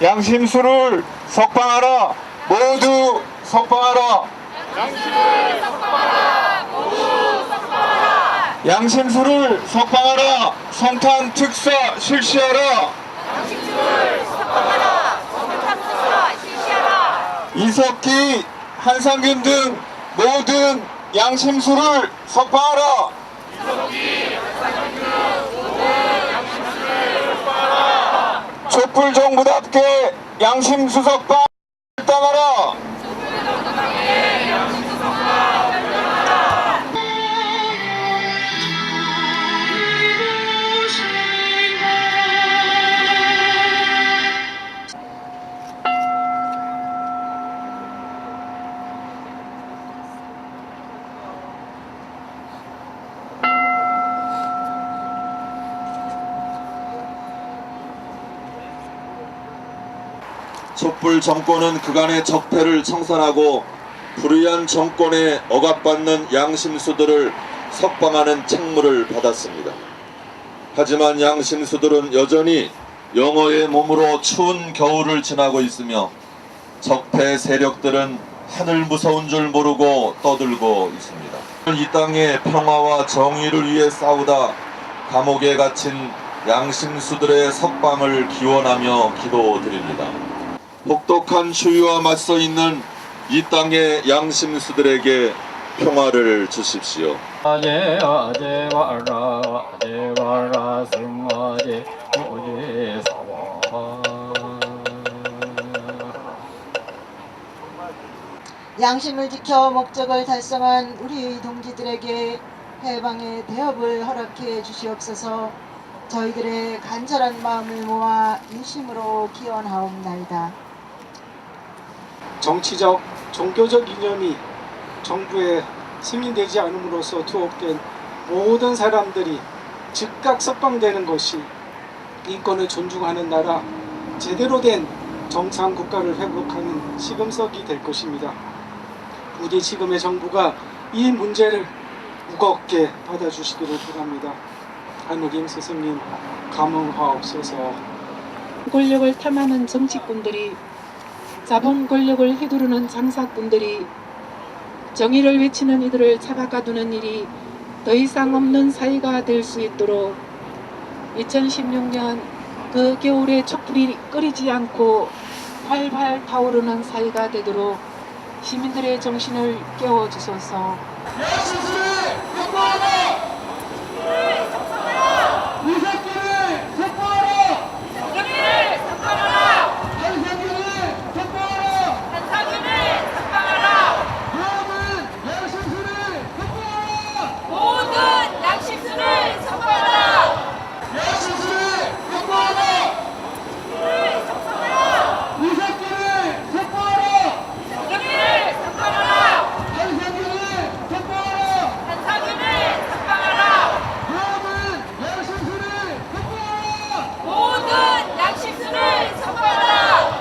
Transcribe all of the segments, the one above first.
양심수를 석방하라. 모두 석방하라. 양심수를 석방하라. 성탄 특사 실시하라. 이석기 한상균 등 모든 양심수를 석방하라 촛불 정부답게 양심 수 석방 당하라 촛불 정권은 그간의 적폐를 청산하고 불의한 정권에 억압받는 양심수들을 석방하는 책무를 받았습니다. 하지만 양심수들은 여전히 영어의 몸으로 추운 겨울을 지나고 있으며 적폐 세력들은 하늘 무서운 줄 모르고 떠들고 있습니다. 이 땅의 평화와 정의를 위해 싸우다 감옥에 갇힌 양심수들의 석방을 기원하며 기도드립니다. 혹독한 추위와 맞서 있는 이 땅의 양심수들에게 평화를 주십시오. 아제 아제 와라 아제 와라 승아제 오제 사와 양심을 지켜 목적을 달성한 우리 동지들에게 해방의 대업을 허락해 주시옵소서 저희들의 간절한 마음을 모아 유심으로 기원하옵나이다. 정치적, 종교적 이념이 정부에 승인되지 않음으로써 투옥된 모든 사람들이 즉각 석방되는 것이 인권을 존중하는 나라, 제대로 된 정상 국가를 회복하는 시금석이 될 것입니다. 부디 지금의 정부가 이 문제를 무겁게 받아주시기를 바랍니다. 하느님 스승님 감흥하옵소서. 권력을 탐하는 정치꾼들이 자본 권력을 휘두르는 장사꾼들이 정의를 외치는 이들을 잡아가두는 일이 더 이상 없는 사회가 될 수 있도록 2016년 그 겨울에 촛불이 끓이지 않고 활활 타오르는 사회가 되도록 시민들의 정신을 깨워주소서. 모든 양심수를 석방하라! 이석기를 석방하라! 한상윤을 석방하라! 모든 양심수를 석방하라!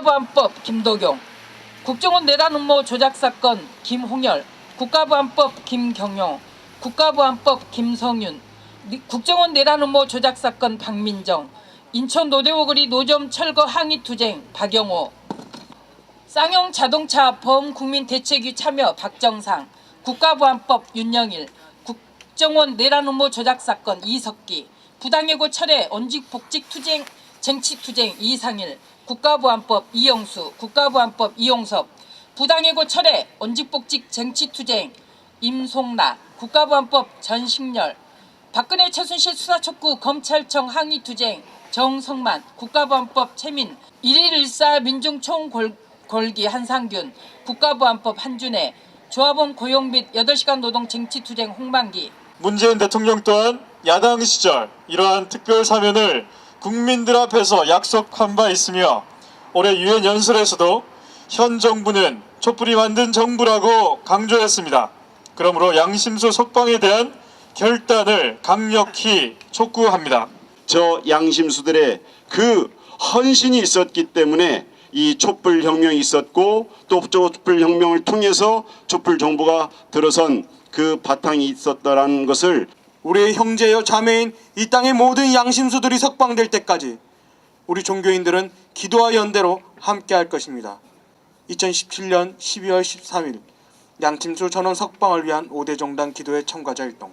국가보안법 김도경 국정원 내란 음모 조작 사건 김홍열 국가보안법 김경영 국가보안법 김성윤 니- 국정원 내란 음모 조작 사건 박민정 인천 노대오거리 노점 철거 항의 투쟁 박영호 쌍용 자동차 범 국민 대책위 참여 박정상 국가보안법 윤영일 국정원 내란 음모 조작 사건 이석기 부당해고 철회 언직 복직 투쟁 쟁취 투쟁 이상일 국가보안법 이영수 국가보안법 이용섭 부당해고 철회 언직 복직 쟁취 투쟁 임송라 국가보안법 전식렬 박근혜 최순실 수사 촉구 검찰청 항의 투쟁 정성만 국가보안법 최민 1.114 민중총 골- 골기 한상균, 국가보안법 한준혜, 조합원 고용 및 8시간 노동 쟁취투쟁 홍만기, 문재인 대통령 또한 야당 시절 이러한 특별 사면을 국민들 앞에서 약속한 바 있으며 올해 유엔 연설에서도 현 정부는 촛불이 만든 정부라고 강조했습니다. 그러므로 양심수 석방에 대한 결단을 강력히 촉구합니다. 저 양심수들의 그 헌신이 있었기 때문에 이 촛불 혁명이 있었고 또 촛불 혁명을 통해서 촛불 정부가 들어선 그 바탕이 있었다라는 것을 우리의 형제여 자매인 이 땅의 모든 양심수들이 석방될 때까지 우리 종교인들은 기도와 연대로 함께 할 것입니다. 2017년 12월 13일 양심수 전원 석방을 위한 5대 정당 기도회 참가자 일동